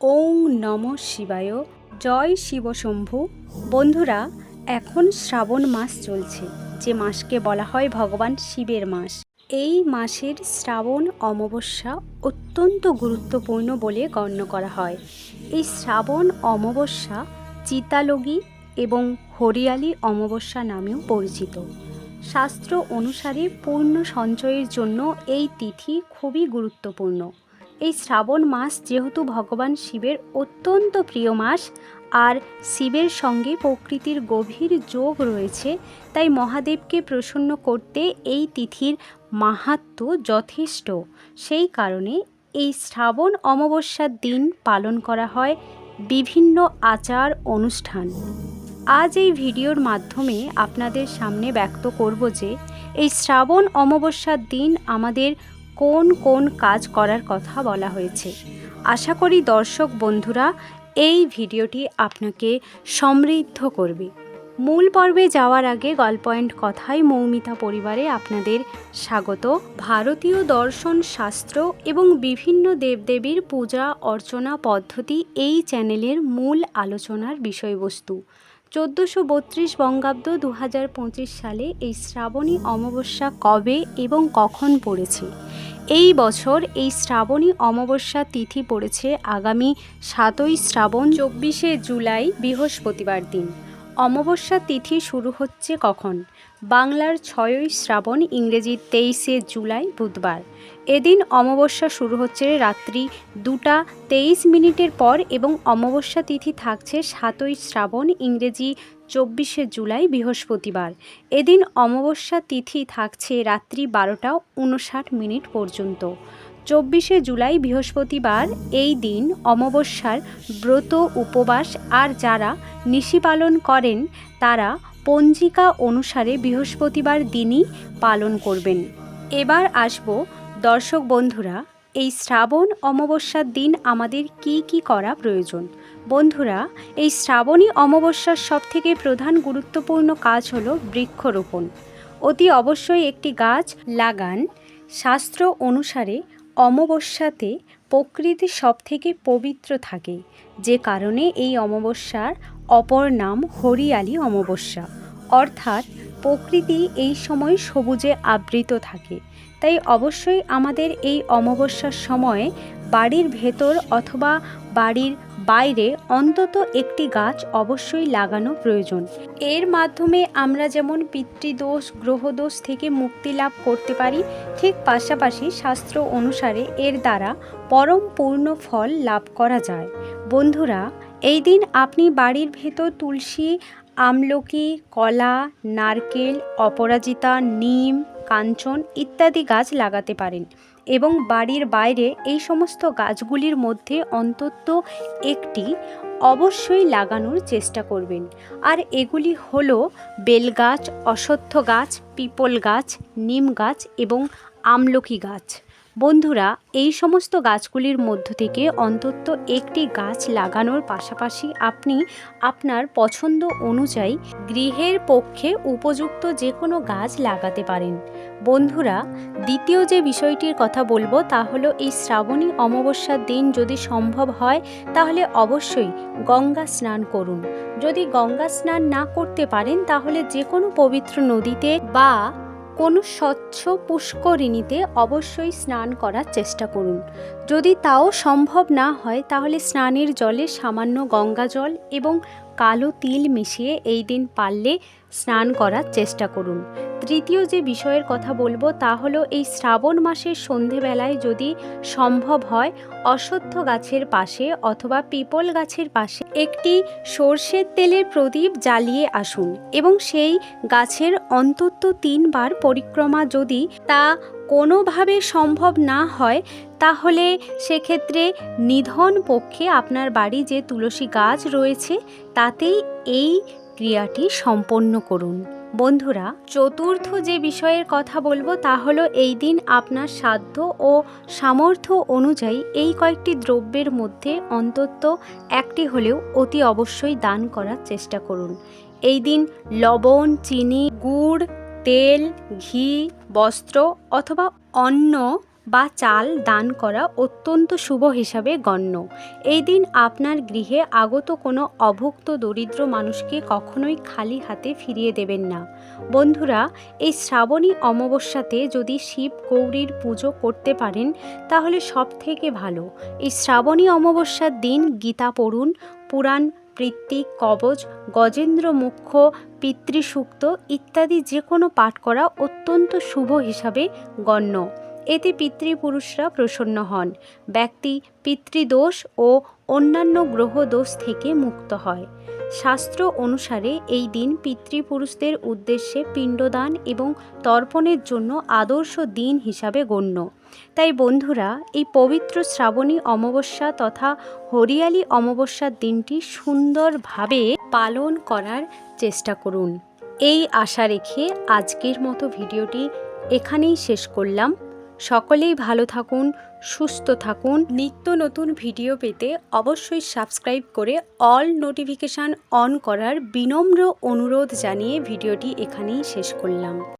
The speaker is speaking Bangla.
ওং নম শিবায়, জয় শিবশম্ভু বন্ধুরা, এখন শ্রাবণ মাস চলছে, যে মাসকে বলা হয় ভগবান শিবের মাস। এই মাসের শ্রাবণ অমাবস্যা অত্যন্ত গুরুত্বপূর্ণ বলে গণ্য করা হয়। এই শ্রাবণ অমাবস্যা চিতালগী এবং হরিয়ালি অমাবস্যা নামেও পরিচিত। শাস্ত্র অনুসারে পূর্ণ সঞ্চয়ের জন্য এই তিথি খুবই গুরুত্বপূর্ণ। এই শ্রাবণ মাস যেহেতু ভগবান শিবের অত্যন্ত প্রিয় মাস, আর শিবের সঙ্গে প্রকৃতির গভীর যোগ রয়েছে, তাই মহাদেবকে প্রসন্ন করতে এই তিথির মাহাত্ম্য যথেষ্ট। সেই কারণে এই শ্রাবণ অমাবস্যার দিন পালন করা হয় বিভিন্ন আচার অনুষ্ঠান। আজ এই ভিডিওর মাধ্যমে আপনাদের সামনে ব্যক্ত করব যে, এই শ্রাবণ অমাবস্যার দিন আমাদের কোন কোন কাজ করার কথা বলা হয়েছে। আশা করি দর্শক বন্ধুরা, এই ভিডিওটি আপনাকে সমৃদ্ধ করবে। মূল পর্বে যাওয়ার আগে গল্প অ্যান্ড কথায় মৌমিতা পরিবারে আপনাদের স্বাগত। ভারতীয় দর্শন শাস্ত্র এবং বিভিন্ন দেবদেবীর পূজা অর্চনা পদ্ধতি এই চ্যানেলের মূল আলোচনার বিষয়বস্তু। চোদ্দোশো বত্রিশ বঙ্গাব্দ দু হাজার পঁচিশ সালে এই শ্রাবণী অমাবস্যা কবে এবং কখন পড়েছে? এই বছর এই শ্রাবণী অমাবস্যা তিথি পড়েছে আগামী সাতই শ্রাবণ, চব্বিশে জুলাই বৃহস্পতিবার দিন। অমাবস্যা তিথি শুরু হচ্ছে কখন? বাংলার ছয়ই শ্রাবণ ইংরেজি তেইশে জুলাই বুধবার। এদিন অমাবস্যা শুরু হচ্ছে রাত্রি দুটা তেইশ মিনিটের পর এবং অমাবস্যা তিথি থাকছে সাতই শ্রাবণ ইংরেজি চব্বিশে জুলাই বৃহস্পতিবার। এদিন অমাবস্যা তিথি থাকছে রাত্রি বারোটা উনষাট মিনিট পর্যন্ত। চব্বিশে জুলাই বৃহস্পতিবার এই দিন অমাবস্যার ব্রত, উপবাস আর যারা নিশি পালন করেন, তারা পঞ্জিকা অনুসারে বৃহস্পতিবার দিনই পালন করবেন। এবার আসব, দর্শক বন্ধুরা, এই শ্রাবণ অমাবস্যার দিন আমাদের কি কি করা প্রয়োজন? বন্ধুরা, এই শ্রাবণী অমাবস্যার সবথেকে প্রধান গুরুত্বপূর্ণ কাজ হলো বৃক্ষরোপণ। অতি অবশ্যই একটি গাছ লাগান। শাস্ত্র অনুসারে অমাবস্যাতে প্রকৃতি সবথেকে পবিত্র থাকে, যে কারণে এই অমাবস্যার অপর নাম হরিয়ালি অমাবস্যা। অর্থাৎ প্রকৃতি এই সময় সবুজে আবৃত থাকে। তাই অবশ্যই আমাদের এই অমাবস্যার সময়ে বাড়ির ভেতর অথবা বাড়ির বাইরে অন্তত একটি গাছ অবশ্যই লাগানো প্রয়োজন। এর মাধ্যমে আমরা যেমন পিতৃদোষ, গ্রহদোষ থেকে মুক্তি লাভ করতে পারি, ঠিক পাশাপাশি শাস্ত্র অনুসারে এর দ্বারা পরম পূর্ণ ফল লাভ করা যায়। বন্ধুরা, এই দিন আপনি বাড়ির ভেতর তুলসী, আমলকি, কলা, নারকেল, অপরাজিতা, নিম, কাঞ্চন ইত্যাদি গাছ লাগাতে পারেন। এবং বাড়ির বাইরে এই সমস্ত গাছগুলির মধ্যে অন্তত একটি অবশ্যই লাগানোর চেষ্টা করবেন। আর এগুলি হলো বেলগাছ অশ্বত্থ গাছ, পিপল গাছ, নিম গাছ এবং আমলকি গাছ। বন্ধুরা, এই সমস্ত গাছগুলির মধ্য থেকে অন্তত একটি গাছ লাগানোর পাশাপাশি আপনি আপনার পছন্দ অনুযায়ী গৃহের পক্ষে উপযুক্ত যে কোনো গাছ লাগাতে পারেন। বন্ধুরা, দ্বিতীয় যে বিষয়টির কথা বলব তা হলো এই শ্রাবণী অমাবস্যার দিন যদি সম্ভব হয়, তাহলে অবশ্যই গঙ্গা স্নান করুন। যদি গঙ্গা স্নান না করতে পারেন, তাহলে যে কোনো পবিত্র নদীতে বা কোনো স্বচ্ছ পুষ্করিণীতে অবশ্যই স্নান করার চেষ্টা করুন। যদি তাও সম্ভব না হয়, তাহলে স্নানের জলে সামান্য গঙ্গা জল এবং কালো তিল মিশিয়ে এই দিন পারলে স্নান করার চেষ্টা করুন। তৃতীয় যে বিষয়ের কথা বলব তা হলো এই শ্রাবণ মাসের সন্ধেবেলায় যদি সম্ভব হয়, অশ্বত্থ গাছের পাশে অথবা পিপল গাছের পাশে একটি সর্ষের তেলের প্রদীপ জ্বালিয়ে আসুন এবং সেই গাছের অন্তত তিনবার পরিক্রমা যদি তা কোনোভাবে সম্ভব না হয়, তাহলে সেক্ষেত্রে নিধন পক্ষে আপনার বাড়ি যে তুলসী গাছ রয়েছে, তাতেই এই ক্রিয়াটি সম্পন্ন করুন। বন্ধুরা, চতুর্থ যে বিষয়ের কথা বলব, তা হলো এই দিন আপনার সাধ্য ও সামর্থ্য অনুযায়ী এই কয়েকটি দ্রব্যের মধ্যে অন্তত একটি হলেও অতি অবশ্যই দান করার চেষ্টা করুন। এই দিন লবণ, চিনি, গুড় তেল, ঘি, বস্ত্র অথবা অন্ন বা চাল দান করা অত্যন্ত শুভ হিসাবে গণ্য। এই দিন আপনার গৃহে আগত কোনো অভুক্ত দরিদ্র মানুষকে কখনোই খালি হাতে ফিরিয়ে দেবেন না। বন্ধুরা, এই শ্রাবণী অমাবস্যাতে যদি শিব গৌরীর পুজো করতে পারেন, তাহলে সব থেকে ভালো। এই শ্রাবণী অমাবস্যার দিন গীতা পড়ুন, পুরাণ বৃত্তি কবচ গজেন্দ্র মুখ্য, পিতৃসূক্ত ইত্যাদি যে কোনো পাঠ করা অত্যন্ত শুভ হিসাবে গণ্য। এতে পিতৃপুরুষরা প্রসন্ন হন। ব্যক্তি পিতৃদোষ ও অন্যান্য গ্রহদোষ থেকে মুক্ত হয়। শাস্ত্র অনুসারে এই দিন পিতৃপুরুষদের উদ্দেশ্যে পিণ্ডদান এবং তর্পণের জন্য আদর্শ দিন হিসাবে গণ্য। তাই বন্ধুরা, এই পবিত্র শ্রাবণী অমাবস্যা তথা হরিয়ালি অমাবস্যার দিনটি সুন্দরভাবে পালন করার চেষ্টা করুন। এই আশা রেখে আজকের মতো ভিডিওটি এখানেই শেষ করলাম। সকলেই ভালো থাকুন, সুস্থ থাকুন। নিত্য নতুন ভিডিও পেতে অবশ্যই সাবস্ক্রাইব করে অল নোটিফিকেশান অন করার বিনম্র অনুরোধ জানিয়ে ভিডিওটি এখানেই শেষ করলাম।